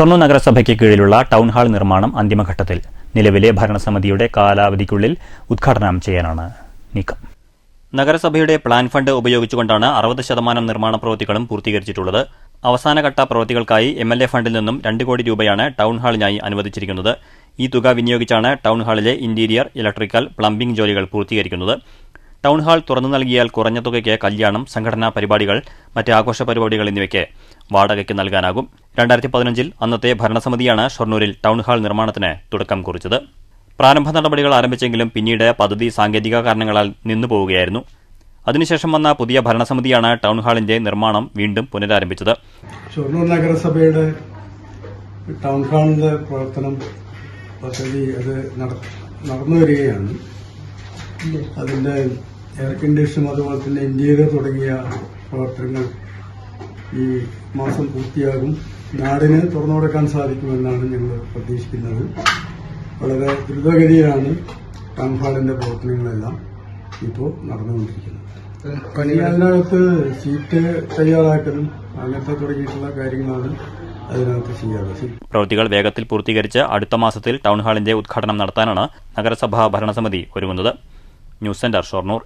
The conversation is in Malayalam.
ഷൊർണൂർ നഗരസഭയ്ക്ക് കീഴിലുള്ള ടൗൺ ഹാൾ നിർമ്മാണം അന്തിമഘട്ടത്തിൽ. നിലവിലെ ഭരണസമിതിയുടെ കാലാവധിക്കുള്ളിൽ ഉദ്ഘാടനം ചെയ്യാനാണ് നീക്കം. നഗരസഭയുടെ പ്ലാൻ ഫണ്ട് ഉപയോഗിച്ചുകൊണ്ടാണ് അറുപത് ശതമാനം നിർമ്മാണ പ്രവൃത്തികളും പൂർത്തീകരിച്ചിട്ടുള്ളത്. അവസാനഘട്ട പ്രവൃത്തികൾക്കായി എം എൽ എ ഫണ്ടിൽ നിന്നും രണ്ട് കോടി രൂപയാണ് ടൗൺ ഹാളിനായി അനുവദിച്ചിരിക്കുന്നത്. ഈ തുക വിനിയോഗിച്ചാണ് ടൗൺ ഹാളിലെ ഇന്റീരിയർ ഇലക്ട്രിക്കൽ പ്ലംബിംഗ് ജോലികൾ പൂർത്തീകരിക്കുന്നത്. ടൗൺ ഹാൾ തുറന്നു നൽകിയാൽ കുറഞ്ഞ തുകയ്ക്ക് കല്യാണം സംഘടനാ പരിപാടികൾ മറ്റ് ആഘോഷ പരിപാടികൾ എന്നിവയ്ക്ക് വാടകയ്ക്ക് നൽകാനാകും. രണ്ടായിരത്തി പതിനഞ്ചിൽ അന്നത്തെ ഭരണസമിതിയാണ് ഷൊർണൂരിൽ ടൗൺഹാൾ നിർമ്മാണത്തിന് തുടക്കം കുറിച്ചത്. പ്രാരംഭ നടപടികൾ ആരംഭിച്ചെങ്കിലും പിന്നീട് പദ്ധതി സാങ്കേതിക കാരണങ്ങളാൽ നിന്നുപോവുകയായിരുന്നു അതിനുശേഷം വന്ന പുതിയ ഭരണസമിതിയാണ് ടൗൺഹാളിന്റെ നിർമ്മാണം വീണ്ടും പുനരാരംഭിച്ചത്. ഷൊർണൂർ നഗരസഭയുടെ ടൗൺഹാളിന്റെ പ്രവർത്തനം പദ്ധതി അത് നടന്നു വരികയാണ്. അതിന്റെ എയർ കണ്ടീഷനും അതുപോലെ തന്നെ ഇന്റീരിയർ തുടങ്ങിയ പ്രവർത്തനങ്ങൾ ഈ മാസം പൂർത്തിയാകും. നാടിന് തുറന്നു കൊടുക്കാൻ സാധിക്കുമെന്നാണ് ഞങ്ങൾ പ്രതീക്ഷിക്കുന്നത്. വളരെ ദ്രുതഗതിയിലാണ് ടൗൺ ഹാളിന്റെ പ്രവർത്തനങ്ങളെല്ലാം ഇപ്പോൾ നടന്നുകൊണ്ടിരിക്കുന്നത്. പണിയാലിനകത്ത് സീറ്റ് തയ്യാറാക്കലും അങ്ങനത്തെ തുടങ്ങിയിട്ടുള്ള കാര്യങ്ങളാണ് അതിനകത്ത് ചെയ്യാറ്. പ്രവൃത്തികൾ വേഗത്തിൽ പൂർത്തീകരിച്ച് അടുത്ത മാസത്തിൽ ടൗൺ ഹാളിന്റെ ഉദ്ഘാടനം നടത്താനാണ് നഗരസഭാ ഭരണസമിതി ഒരുങ്ങുന്നത്. News centre Shoranur.